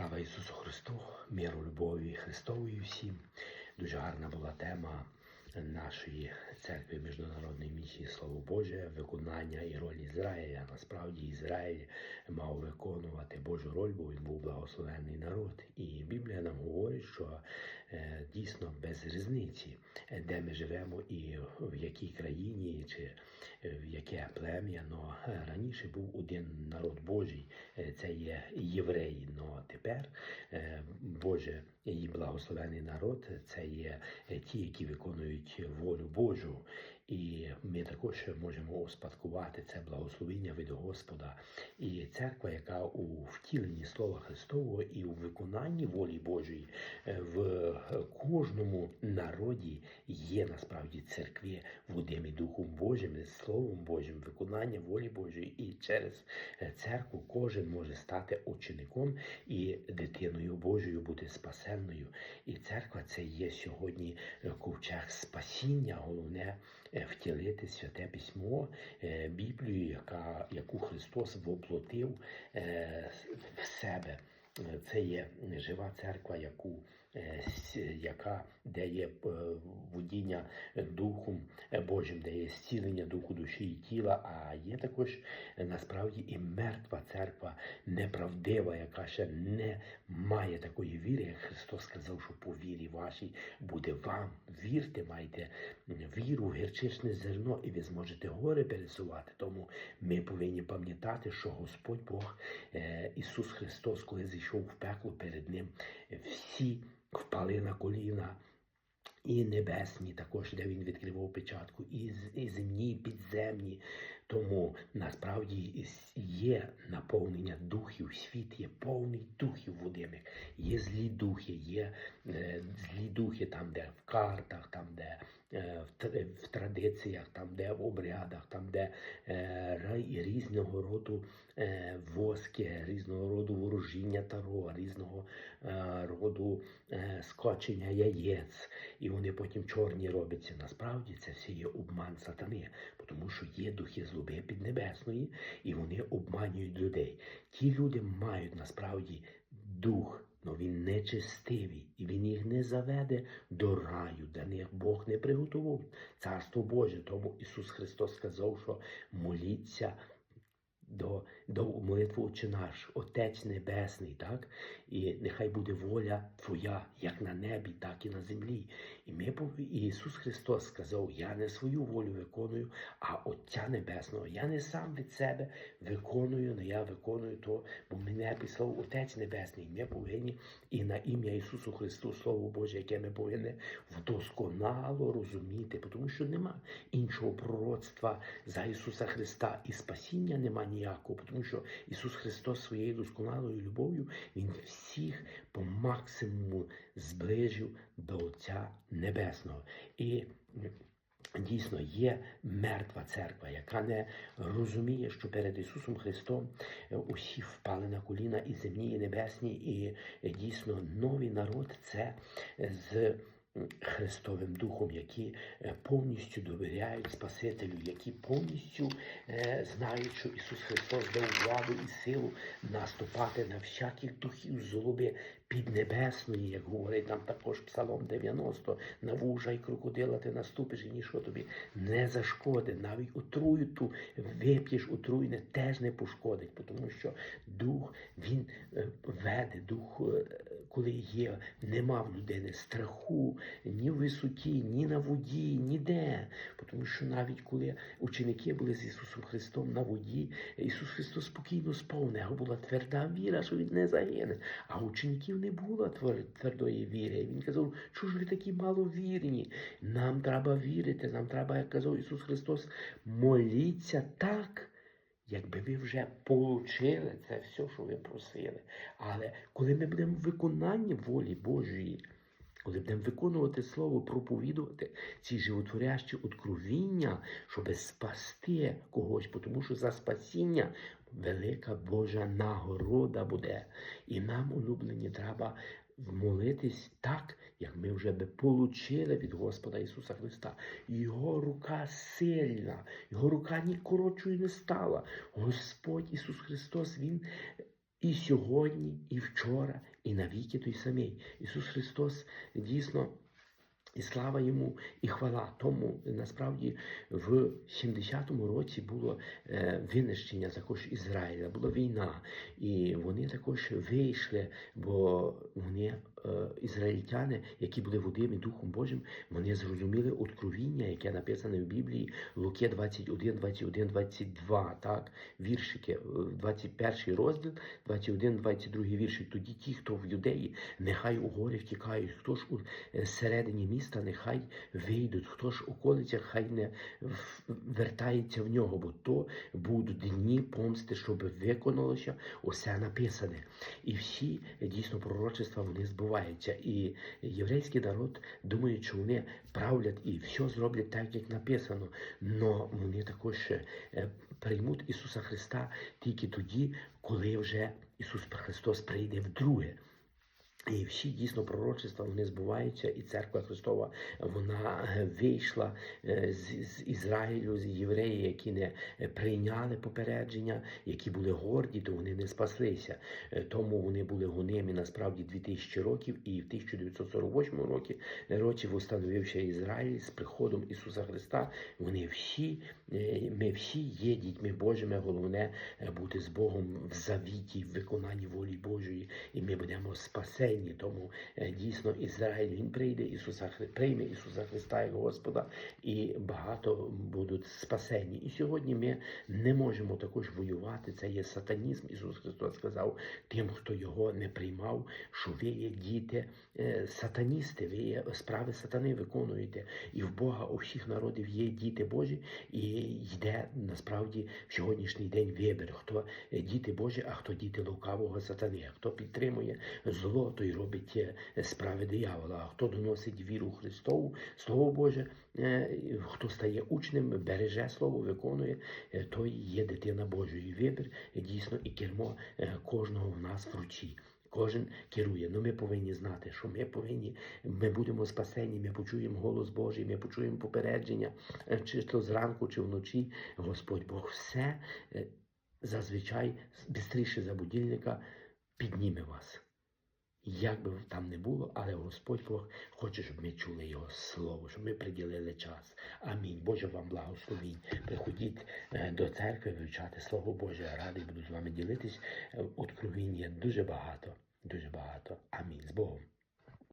Слава Ісусу Христу, миру, любові Христової всім. Дуже гарна була тема нашої церкви міжнародної місії Слово Боже, виконання і роль Ізраїля. Насправді Ізраїль мав виконувати Божу роль, бо він був благословенний народ. І Біблія нам говорить, що е, дійсно без різниці, де ми живемо і в якій країні, чи в яке плем'я. Но е, раніше був один народ Божий, е, це є євреї. Но тепер Боже і благословений народ це є ті, які виконують волю Божу. І ми також можемо успадкувати це благословення від Господа. І церква, яка у втіленні Слова Христового і у виконанні волі Божої е, в кожному народі є насправді церкви водими Духом Божим, Словом Божим, виконання волі Божої. І через е, церкву кожен може стати учеником і дитиною Божою бути спасенною. І церква це є сьогодні е, ковчег спасіння, головне втілити святе письмо, е, Біблію, яка, яку Христос воплотив е, в себе. Е, Це є жива церква, яку, е, яка де є е, водіння Духом Божим, де є зцілення духу, душі і тіла, а є також е, насправді і мертва церква, неправдива, яка ще не має такої віри, як Христос сказав, що по вірі вашій буде вам. Вірте, майте віру в гірчичне зерно, і ви зможете гори пересувати. Тому ми повинні пам'ятати, що Господь Бог, е, Ісус Христос, коли зійшов в пекло перед Ним, всі впали на коліна. І небесні також, де він відкривав печатку, і, і земні, і підземні. Тому насправді є наповнення духів, світ є повний духів водимих. Є злі духи, є е, злі духи там, де в картах, там, де е, в, в традиціях, там, де в обрядах, там, де е, різного роду е, воски, різного роду ворожіння таро, різного е, роду е, скочення яєць, і вони потім чорні робляться. Насправді це все є обман сатани, тому що є духи злоби піднебесної, і вони обманюють людей. Ті люди мають насправді дух. але він нечестивий, і він їх не заведе до раю, де них Бог не приготував царство Боже. Тому Ісус Христос сказав, що моліться до молитву Отче наш, Отець Небесний, так? І нехай буде воля Твоя, як на небі, так і на землі. І ми і Ісус Христос сказав: Я не свою волю виконую, а Отця Небесного. Я не сам від себе виконую, але я виконую то, бо мене післав Отець Небесний. Ми повинні і на ім'я Ісусу Христу, Слово Боже, яке ми повинні вдосконало розуміти, тому що нема іншого пророцтва за Ісуса Христа і спасіння нема ніякого, що Ісус Христос своєю досконалою любов'ю Він всіх по максимуму зближив до Отця Небесного. І Дійсно, є мертва церква, яка не розуміє, що перед Ісусом Христом е, усі впали на коліна і земні, і небесні, і е, дійсно новий народ це е, з Христовим Духом, які е, повністю довіряють Спасителю, які повністю е, знають, що Ісус Христос дав владу і силу наступати на всяких духів злоби піднебесної, як говорить там також Псалом 90, на вужа й крокодила ти наступиш, і нічого тобі не зашкодить. Навіть отрую ту вип'єш отруйне, теж не пошкодить, тому що дух він е, веде, дух, е, коли є, нема в людини страху ні в висоті, ні на воді, ніде. Тому що навіть коли ученики були з Ісусом Христом на воді, Ісус Христос спокійно спав, в нього була тверда віра, що він не загине. А у учеників не було твердої віри. Він казав, що ж ви такі маловірні? Нам треба вірити, нам треба, як казав Ісус Христос, моліться так. Якби ви вже получили це все, що ви просили. Але коли ми будемо в виконанні волі Божої, коли будемо виконувати слово, проповідувати ці животворящі откровіння, щоб спасти когось, тому що за спасіння велика Божа нагорода буде. І нам, улюблені, треба молитись так, як ми вже би получили від Господа Ісуса Христа. Його рука сильна, Його рука ні коротшою не стала. Господь Ісус Христос, Він і сьогодні, і вчора, і навіки той самий. Ісус Христос дійсно. І слава йому, і хвала тому насправді в 70-му році було е, винищення також Ізраїля, була війна, і вони також вийшли, бо вони, ізраїльтяни, які були водими Духом Божим, вони зрозуміли откровіння, яке написане в Біблії Луки 21, 21, 22, так, віршики, е, 21 розділ, 21, 22 віршик. Тоді ті, хто в юдеї, нехай у гори втікають, хто ж у е, середині міста, нехай вийдуть, хто ж околицях, хай не вертається в нього, бо то будуть дні помсти, щоб виконалося усе написане. І всі е, дійсно пророчества вони збуваються. І єврейський народ думає, що вони правлять і все зроблять так, як написано. Но вони також е, приймуть Ісуса Христа тільки тоді, коли вже Ісус Христос прийде вдруге. І всі дійсно пророчества вони збуваються, і церква Христова вона е, вийшла е, з, з Ізраїлю, з євреїв, які не е, прийняли попередження, які були горді, то вони не спаслися. Тому вони були гонимі насправді 2000 років, і в 1948 році, році встановився Ізраїль з приходом Ісуса Христа. Вони всі, ми всі є дітьми Божими. Головне бути з Богом в завіті, в виконанні волі Божої, і ми будемо спасені. Тому е, дійсно Ізраїль він прийде, Ісуса прийме Ісуса Христа як Господа, і багато будуть спасені. І сьогодні ми не можемо також воювати. Це є сатанізм. Ісус Христос сказав тим, хто його не приймав, що ви є діти е, сатаністи, ви є справи сатани виконуєте. І в Бога у всіх народів є діти Божі, і йде насправді в сьогоднішній день вибір, хто е, діти Божі, а хто діти лукавого сатани, хто підтримує зло, той робить е, справи диявола, а хто доносить віру Христову, Слово Боже, е, хто стає учнем, береже Слово, виконує, е, той є дитина Божої. Вибір дійсно і кермо кожного в нас в руці. Кожен керує. Ну ми повинні знати, що ми повинні, ми будемо спасені, ми почуємо голос Божий, ми почуємо попередження, чи то зранку, чи вночі. Господь Бог все зазвичай бистріше за будильника підніме вас. Як би там не було, але Господь Бог хоче, щоб ми чули Його Слово, щоб ми приділили час. Амінь. Боже вам благословінь. Приходіть е, до церкви вивчати Слово Боже. Радий буду з вами ділитись. Откровінь є дуже багато, дуже багато. Амінь. З Богом.